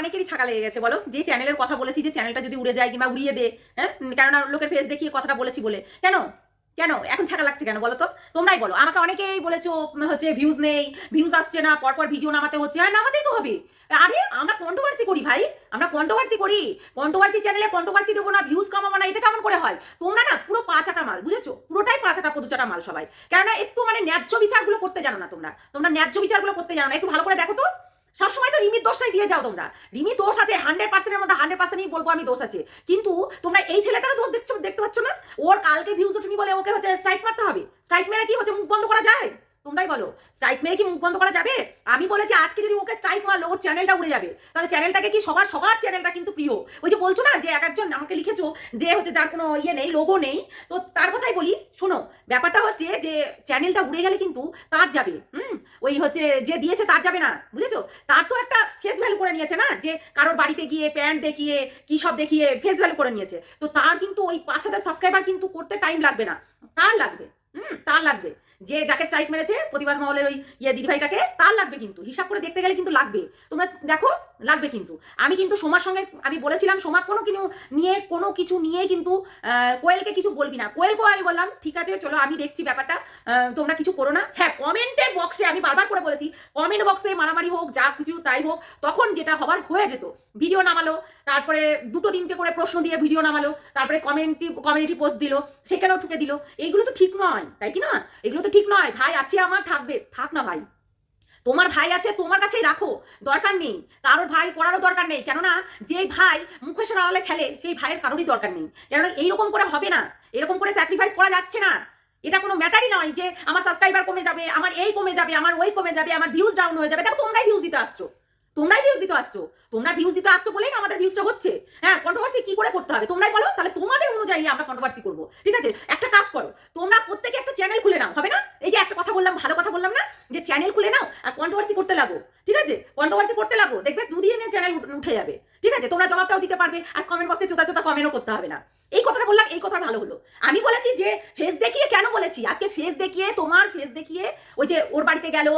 অনেকেরই ছাকা লেগে গেছে, বলো। যে চ্যানেলের কথা বলেছি, যে চ্যানেলটা যদি উড়ে যায় কিংবা উড়িয়ে দে হ্যাঁ? কেননা লোকের ফেস দেখিয়ে কথাটা বলেছি বলে। কেন? কেন? এখন ছাকা লাগছে কেন, বলো তো? তোমরাই বলো। আমাকে অনেকেই বলেছ হচ্ছে ভিউজ নেই ভিউজ আসছে না, পরপর ভিডিও নামাতে হচ্ছে। হ্যাঁ নামাতেই তো হবে। আরে, আমরা কন্ট্রোভার্সি করি ভাই। আমরা কন্ট্রোভার্সি করি। কন্ট্রোভার্সি চ্যানেলে কন্ট্রোভার্সি দেবো না ভিউজ কামাবো না, এটা কেমন করে হয়? তোমরা না পুরো পাঁচাটা মাল, বুঝেছ? পুরোটাই পাঁচাটা পদুচাটা মাল সবাই। কেননা একটু মানে ন্যায্য বিচারগুলো করতে জানো না তোমরা। তোমরা ন্যায্য বিচারগুলো করতে জানো না। একটু ভালো করে দেখো তো। সবসময় তো রিমির দোষটাই দিয়ে যাও তোমরা। রিমি দোষ আছে হান্ড্রেড পার্সেন্টের মধ্যে হান্ড্রেড পার্সেন্টই বলব আমি দোষ আছে। কিন্তু তোমরা এই ছেলেটারও দোষ দেখছ, দেখতে পাচ্ছ না? ওর কালকে ভিউজ উঠুনি বলে ওকে হচ্ছে স্ট্রাইক মারতে হবে। স্ট্রাইক মেরে কি হচ্ছে, মুখ বন্ধ করা যায়? তোমরাই বলো স্ট্রাইক মেরে কি মুখ বন্ধ করা যাবে? আমি বলেছি, আজকে যদি ওকে স্ট্রাইক মারলো, ওর চ্যানেলটা উড়ে যাবে। তাহলে চ্যানেলটাকে কি সবার সবার চ্যানেলটা কিন্তু প্রিয়? ওই যে বলছো না, যে এক একজন আমাকে লিখেছো, যে হচ্ছে যার কোনো ইয়ে নেই লোগো নেই। তো তার কথাই বলি, শোনো, ব্যাপারটা হচ্ছে যে চ্যানেলটা উড়ে গেলে কিন্তু তার যাবে, হুম? ওই হচ্ছে যে দিয়েছে তার যাবে না, বুঝেছ? তার তো একটা ফেস ভ্যালু করে নিয়েছে না, যে কারোর বাড়িতে গিয়ে প্যান্ট দেখিয়ে, কি সব দেখিয়ে ফেস ভ্যালু করে নিয়েছে। তো তার কিন্তু ওই পাঁচ হাজার সাবস্ক্রাইবার কিন্তু করতে টাইম লাগবে না। তার লাগবে। হুম, তার লাগবে। যে যাকে স্ট্রাইক মেরেছে প্রতিবাদ মহলের ওই ইয়ে দিদিভাইটাকে, তার লাগবে কিন্তু। হিসাব করে দেখতে গেলে কিন্তু লাগবে। তোমরা দেখো, লাগবে কিন্তু। আমি কিন্তু সোমার সঙ্গে, আমি বলেছিলাম সোমা কোনো কিছু নিয়ে, কোনো কিছু নিয়ে কিন্তু কোয়েলকে কিছু বলবি না। কোয়েলকেও আমি বললাম, ঠিক আছে, চলো, আমি দেখছি ব্যাপারটা। তোমরা কিছু করো না। হ্যাঁ কমেন্টের বক্সে আমি বারবার করে বলেছি, কমেন্ট বক্সে মারামারি হোক, যা কিছু তাই হোক, তখন যেটা হবার হয়ে যেত। ভিডিও নামালো তারপরে দুটো তিনটে করে প্রশ্ন দিয়ে ভিডিও নামালো, তারপরে কমেন্টি কমিউনিটি পোস্ট দিল, সেখানেও ঠুকে দিল। এইগুলো তো ঠিক নয়, তাই কি না? এগুলো তো ঠিক নয়। ভাই আছে আমার, থাকবে। থাক না ভাই। তোমার ভাই আছে, তোমার কাছেই রাখো। দরকার নেই। কারোর ভাই করারও দরকার নেই। কেননা যেই ভাই মুখেশ্বর আড়ালে খেলে, সেই ভাইয়ের কারোরই দরকার নেই। কেননা এইরকম করে হবে না। এরকম করে স্যাক্রিফাইস করা যাচ্ছে না। এটা কোনো ম্যাটারই নয় যে আমার সাবস্ক্রাইবার কমে যাবে, আমার এই কমে যাবে, আমার ওই কমে যাবে, আমার ভিউজ ডাউন হয়ে যাবে। দেখো তোমরাই ভিউজ দিতে আসছো। তোমরাই ভিউজ দিতে আসছো। তোমরা ভিউজ দিতে আসছো বলেই না আমাদের ভিউজটা হচ্ছে। হ্যাঁ কন্ট্রোভার্সি কি করে করতে হবে? তোমরাই বলো, তাহলে তোমাদের অনুযায়ী আমরা কন্ট্রোভার্সি করব। ঠিক আছে? একটা কাজ করো, তোমরা প্রত্যেকে একটা চ্যানেল খুলে নাও, হবে না? এই যে একটা কথা বললাম, ভালো কথা বললাম না? যে চ্যানেল খুলে নাও আর কন্ট্রোভার্সি করতে লাগো। ঠিক আছে? কন্ট্রোভার্সি করতে লাগো, দেখবে দুদিনে চ্যানেল উঠে যাবে। ঠিক আছে? তোমরা জবাবটাও দিতে পারবে আর কমেন্ট বক্সে চোতা চোতা কমেন্টও করতে হবে না। এই কথাটা বললাম, এই কথা ভালো হলো। আমি বলেছি যে ফেস দেখিয়ে কেন বলেছি? আজকে ফেস দেখিয়ে, তোমার ফেস দেখিয়ে, ওই যে ওর বাড়িতে গেল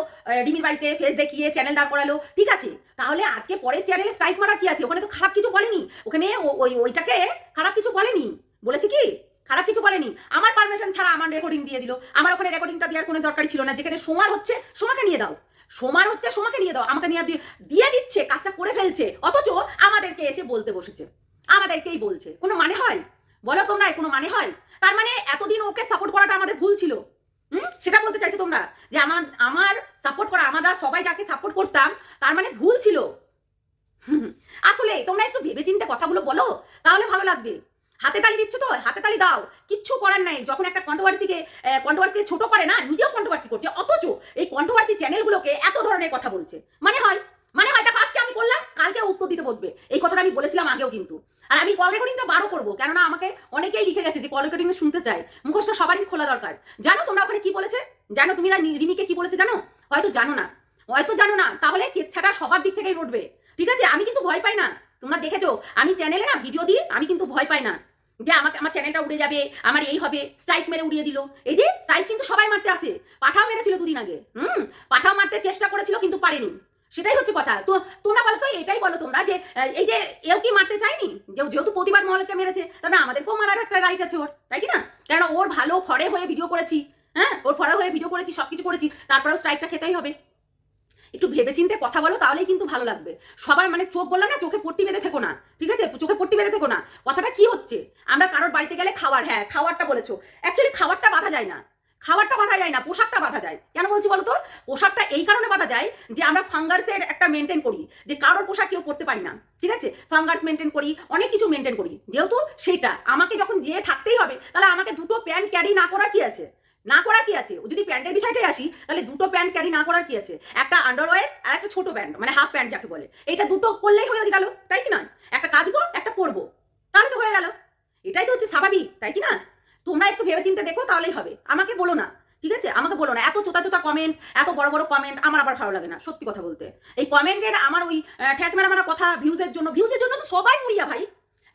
রিমির বাড়িতে ফেস দেখিয়ে চ্যানেল দাঁড় করালো, ঠিক আছে? তাহলে আজকে পরের চ্যানেলে স্ট্রাইক মারা কি আছে? ওখানে তো খারাপ কিছু বলেনি। ওখানে ওই, ওইটাকে খারাপ কিছু বলেনি। বলেছে কি? খারাপ কিছু বলেনি। আমার পারমিশন ছাড়া আমার রেকর্ডিং দিয়ে দিল। আমার ওখানে রেকর্ডিংটা দেওয়ার কোনো দরকারই ছিল না। যেখানে সোমার হচ্ছে, সোমাকে নিয়ে দাও। সোমার হচ্ছে, সোমাকে নিয়ে দাও। আমাকে নিয়ে দিয়ে দিচ্ছে, কাজটা করে ফেলছে। অথচ আমাদেরকে এসে বলতে বসেছে। আমাদেরকেই বলছে। কোনো মানে হয়? বলো তোমরা কোনো মানে হয়? তার মানে এতদিন ওকে সাপোর্ট করাটা আমাদের ভুল ছিল। হুম? সেটা বলতে চাইছো তোমরা যে আমার আমার সাপোর্ট করা, আমরা সবাই যাকে সাপোর্ট করতাম, তার মানে ভুল ছিল। আসলে তোমরা একটু ভেবে ভেবেচিন্তে কথাগুলো বলো, তাহলে ভালো লাগবে। হাতে তালি দিচ্ছ তো? হাতে তালি দাও। কিচ্ছু করার নাই। যখন একটা কন্ট্রোভার্সিকে কন্ট্রোভার্সিকে ছোট করে না, নিজেও কন্ট্রোভার্সি করছে। অথচ এই কন্ট্রোভার্সি চ্যানেলগুলোকে এত ধরনের কথা বলছে। মানে হয়? মানে হয়? দেখো, আজকে আমি করলাম, কালকে উত্তর দিতে বসবে। এই কথাটা আমি বলেছিলাম আগেও কিন্তু। আর আমি কল রেকর্ডিংটা বারো করব, কেননা আমাকে অনেকেই লিখে গেছে যে কল রেকর্ডিং শুনতে চাই। মুখস্থ সবারই খোলা দরকার। জানো তোমরা ওখানে কি বলেছে? জানো তুমি না রিমিকে কি বলেছে জানো? হয়তো জানো না। হয়তো জানো না, তাহলে কেচ্ছাটা সবার দিক থেকেই রটবে। ঠিক আছে? আমি কিন্তু ভয় পাই না। তোমরা দেখেছ? আমি চ্যানেলে না ভিডিও দিই, আমি কিন্তু ভয় পাই না। যে আমাকে, আমার চ্যানেলটা উড়ে যাবে, আমার এই হবে স্ট্রাইক মেরে উড়িয়ে দিল। এই যে স্ট্রাইক কিন্তু সবাই মারতে আসে। পাঠাও মেরেছিল দুদিন আগে। হুম? পাঠাও মারতে চেষ্টা করেছিল কিন্তু পারেনি। সেটাই হচ্ছে কথা। তো তোমরা বলো তো, এটাই বলো তোমরা যে এই যে এও কি মারতে চায়নি? যে যেহেতু প্রতিবাদ মহলকে মেরেছে, তবে আমাদেরকেও মারার একটা রাইট আছে ওর, তাই কি না? কেন ওর ভালো ফরে হয়ে ভিডিও করেছি হ্যাঁ? ওর ফরে হয়ে ভিডিও করেছি সব কিছু করেছি, তারপরেও স্ট্রাইকটা খেতেই হবে। একটু ভেবেচিন্তে কথা বলো, তাহলেই কিন্তু ভালো লাগবে। সবার মানে চোখ বললাম না, চোখে পট্টি বেঁধে থেকো না, ঠিক আছে? চোখে পট্টি বেঁধে থেকো না। কথাটা কি হচ্ছে? আমরা কারোর বাড়িতে গেলে খাবার হ্যাঁ খাবারটা বলেছ। অ্যাকচুয়ালি খাবারটা বাধা যায় না। খাবারটা বাধা যায় না, পোশাকটা বাধা যায়। কেন বলছি বলো তো পোশাকটা এই কারণে বাধা যায় যে আমরা ফাঙ্গার্সের একটা মেনটেন করি, যে কারোর পোশাক কেউ পরতে পারি না। ঠিক আছে? ফাঙ্গার্স মেনটেন করি, অনেক কিছু মেনটেন করি। যেহেতু সেটা, আমাকে যখন যেয়ে থাকতেই হবে, তাহলে আমাকে দুটো প্যান্ট ক্যারি না করার কি আছে? না করার কি আছে? যদি প্যান্টের বিষয়টাই আসি, তাহলে দুটো প্যান্ট ক্যারি না করার কি আছে? একটা আন্ডারওয়্যার আর একটা ছোট প্যান্ট মানে হাফ প্যান্ট যাকে বলে। এটা দুটো করলেই হয়ে গেল, তাই কি নয়? একটা কাচবো, একটা পরবো। তাহলে তো হয়ে গেল। এটাই তো হচ্ছে স্বাভাবিক, তাই কি না? তোমরা একটু ভেবে ভেবেচিন্তে দেখো, তাহলেই হবে। আমাকে বলো না, ঠিক আছে? আমাকে বলো না। এত চোতা চোতা কমেন্ট এত বড় বড় কমেন্ট আমার আবার ভালো লাগে না, সত্যি কথা বলতে। এই কমেন্টের আমার ওই ঠ্যাস মেরা মারা কথা ভিউজের জন্য ভিউজের জন্য তো সবাই মুড়িয়া ভাই।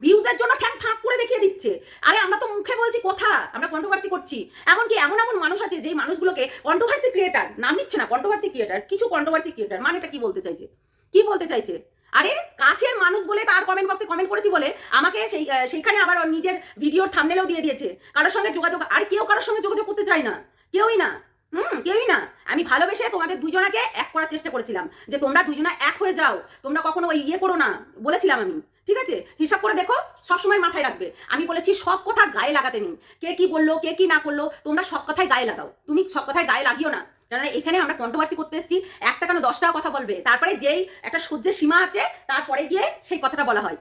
ভিউজের জন্য ঠ্যাং ফাঁক করে দেখিয়ে দিচ্ছে। আরে আমরা তো মুখে বলছি কথা, আমরা কন্ট্রোভার্সি করছি। এমনকি এমন এমন মানুষ আছে যেই মানুষগুলোকে কন্ট্রোভার্সি ক্রিয়েটার নাম নিচ্ছে না কন্ট্রোভার্সি ক্রিয়েটার কিছু কন্ট্রোভার্সি ক্রিয়েটার মানে এটা কি বলতে চাইছে? কি বলতে চাইছে? আরে, কাছের মানুষ বলে তার কমেন্ট বক্সে কমেন্ট করেছি বলে আমাকে সেই সেইখানে আবার নিজের ভিডিওর থামনেলেও দিয়ে দিয়েছে। কারোর সঙ্গে যোগাযোগ, আর কেউ কারোর সঙ্গে যোগাযোগ করতে চায় না। কেউই না। হুম, কেউই না। আমি ভালোবেসে তোমাদের দুজনাকে এক করার চেষ্টা করেছিলাম যে তোমরা দুজনা এক হয়ে যাও। তোমরা কখনো ওই ইয়ে করো না, বলেছিলাম আমি। ঠিক আছে? হিসাব করে দেখো সবসময় মাথায় রাখবে। আমি বলেছি, সব কথা গায়ে লাগাতে নেই। কে কি বলল, কে কি না করল, তোমরা সব কথায় গায়ে লাগাও। তুমি সব কথায় গায়ে লাগিও না। কেননা এখানে আমরা কন্ট্রোভার্সি করতে এসেছি, একটা কেন দশটা কথা বলবে? তারপরে যেই একটা সহ্যের সীমা আছে, তারপরে গিয়ে সেই কথাটা বলা হয়।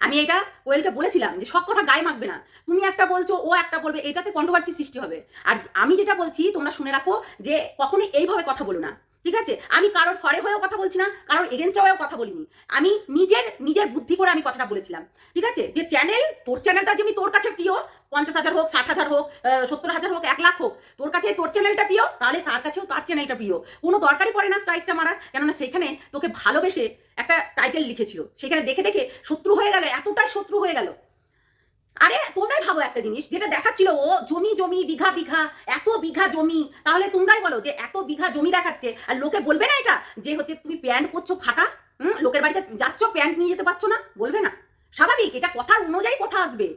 আমি এটা কোয়েলকে বলেছিলাম যে সব কথা গায়ে মাখবে না। তুমি একটা বলছো, ও একটা বলবে, এটাতে কন্ট্রোভার্সি সৃষ্টি হবে। আর আমি যেটা বলছি, তোমরা শুনে রাখো যে কখনোই এইভাবে কথা বলো না। ঠিক আছে? আমি কারোর ফরে হয়েও কথা বলছি না, কারোর এগেনস্টে হয়েও কথা বলিনি। আমি নিজের নিজের বুদ্ধি করে আমি কথাটা বলেছিলাম। ঠিক আছে? যে চ্যানেল তোর চ্যানেলটা যেমনি তোর কাছে প্রিয়, পঞ্চাশ হাজার হোক, ষাট হাজার হোক সত্তর হাজার হোক, এক লাখ হোক, তোর কাছে তোর চ্যানেলটা প্রিয়, তাহলে তার কাছেও তার চ্যানেলটা প্রিয়। কোনো দরকারই পড়ে না স্ট্রাইকটা মারার, কেননা সেখানে তোকে ভালোবেসে একটা টাইটেল লিখেছিল। সেখানে দেখে দেখে শত্রু হয়ে গেল, এতটাই শত্রু হয়ে গেল। আরে তোমরাই ভাবো একটা জিনিস, যেটা দেখাচ্ছিল, ও জমি জমি, বিঘা বিঘা, এত বিঘা জমি, তাহলে তোমরাই বলো যে এত বিঘা জমি দেখাচ্ছে, আর লোকে বলবে না এটা, যে হচ্ছে তুমি প্যান্ট পরছো ফাটা, হুম, লোকের বাড়িতে যাচ্ছ, প্যান্ট নিয়ে যেতে পারছ না, বলবে না। স্বাভাবিক, এটা কথার অনুযায়ী কথা আসবে।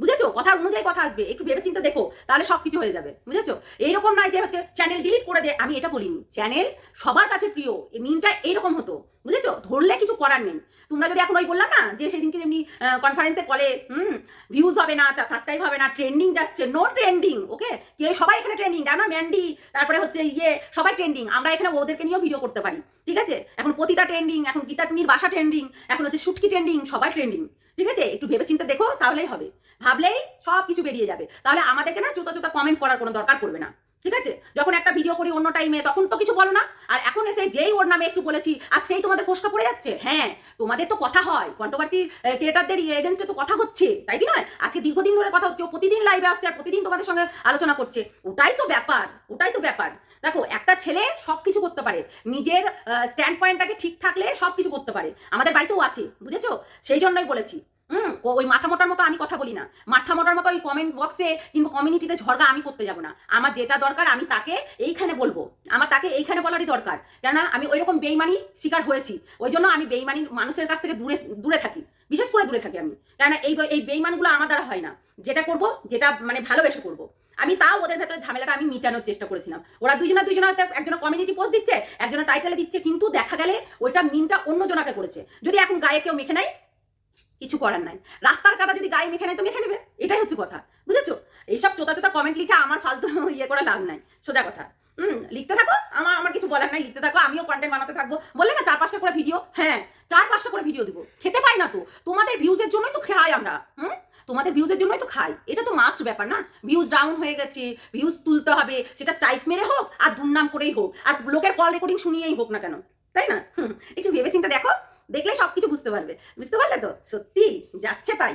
বুঝেছ? কথার অনুযায়ী কথা আসবে। একটু ভেবেচিন্তে দেখো, তাহলে সব কিছু হয়ে যাবে। বুঝেছ? এইরকম নয় যে হচ্ছে চ্যানেল ডিলিট করে দে, আমি এটা বলিনি। চ্যানেল সবার কাছে প্রিয়, এই মিনটা এইরকম হতো। বুঝেছ? ধরলে কিছু করার নেই। তোমরা যদি এখন ওই বললাম না, যে সেদিনকে যেমনি কনফারেন্সে কলে হুম ভিউজ হবে না, তা সাবস্ক্রাইব হবে না ট্রেন্ডিং যাচ্ছে নো ট্রেন্ডিং ওকে কে, সবাই এখানে ট্রেন্ডিং কেন ম্যান্ডি, তারপরে হচ্ছে ইয়ে সবাই ট্রেন্ডিং আমরা এখানে ওদেরকে নিয়েও ভিডিও করতে পারি, ঠিক আছে? এখন পতিতা ট্রেন্ডিং এখন গীতা বাসা ট্রেন্ডিং এখন হচ্ছে শুটকি ট্রেন্ডিং সবাই ট্রেন্ডিং ঠিক আছে? একটু ভেবে চিন্তে দেখো, তাহলেই হবে। ভাবলেই সব কিছু বেরিয়ে যাবে। তাহলে আমাদেরকে না চোতা চোতা কমেন্ট করার কোনো দরকার পড়বে না। ঠিক আছে? যখন একটা ভিডিও করি অন্য টাইমে তখন তো কিছু বলো না। আর এখন এসে যেই ওর নামে একটু বলেছি আর সেই তোমাদের ফোসকা পড়ে যাচ্ছে। হ্যাঁ তোমাদের তো কথা হয়। কন্ট্রোভার্সি ক্রিয়েটারদের এগেনস্টে তো কথা হচ্ছে। তাই কি নয়? আজকে দীর্ঘদিন ধরে কথা হচ্ছে। ও প্রতিদিন লাইভে আসছে আর প্রতিদিন তোমাদের সঙ্গে আলোচনা করছে। ওটাই তো ব্যাপার। ওটাই তো ব্যাপার। দেখো, একটা ছেলে সব কিছু করতে পারে। নিজের স্ট্যান্ড পয়েন্টটাকে ঠিক থাকলে সব কিছু করতে পারে। আমাদের বাড়িতেও আছে, বুঝেছ? সেই জন্যই বলেছি। ওই মাথা মোটার মতো আমি কথা বলি না। মাথা মোটার মতো ওই কমেন্ট বক্সে কিংবা কমিউনিটিতে ঝড়গা আমি করতে যাব না। আমার যেটা দরকার আমি তাকে এইখানে বলব। আমার তাকে এইখানে বলারই দরকার। কেননা আমি ওই রকম বেইমানি শিকার হয়েছি। ওই জন্য আমি বেইমানি মানুষের কাছ থেকে দূরে দূরে থাকি। বিশেষ করে দূরে থাকি আমি। কেননা এই এই বেইমানগুলো আমার দ্বারা হয় না। যেটা করব, যেটা মানে ভালোবেসে করব। আমি তাও ওদের ভেতরে ঝামেলাটা আমি মিটানোর চেষ্টা করেছিলাম। ওরা দুইজনা দুইজনা একজন কমিউনিটি পোস্ট দিচ্ছে, একজন টাইটেলে দিচ্ছে, কিন্তু দেখা গেলে ওইটা মিনটা অন্যজনাকে করেছে। যদি এখন গায়ে কেউ মেখে নেয় কিছু করার নাই। রাস্তার কাদা যদি গায়ে মেখে নেয় তো মেখে নেবে এটাই হচ্ছে কথা। বুঝেছ? এইসব চোতা চোতা কমেন্ট লিখে আমার ফালতু ইয়ে করে লাভ নাই। সোজা কথা। হুম লিখতে থাকো আমার আমার কিছু বলার নাই লিখতে থাকো আমিও কন্টেন্ট বানাতে থাকব। বললে না চার পাঁচটা করে ভিডিও হ্যাঁ চার পাঁচটা করে ভিডিও দিব। খেতে পাই না তো। তোমাদের ভিউজের জন্যই তো খাই আমরা। হুম তোমাদের ভিউজের জন্যই তো খাই। এটা তো মাস্ট ব্যাপার না। ভিউজ ডাউন হয়ে গেছে ভিউজ তুলতে হবে সেটা স্ট্রাইক মেরে হোক আর দুর্নাম করেই হোক। আর লোকের কল রেকর্ডিং শুনিয়েই হোক না কেন? তাই না? হুম, একটু ভেবে চিন্তা দেখো। দেখলে সব কিছু বুঝতে পারবে। বুঝতে পারলে তো? সত্যি যাচ্ছে তাই।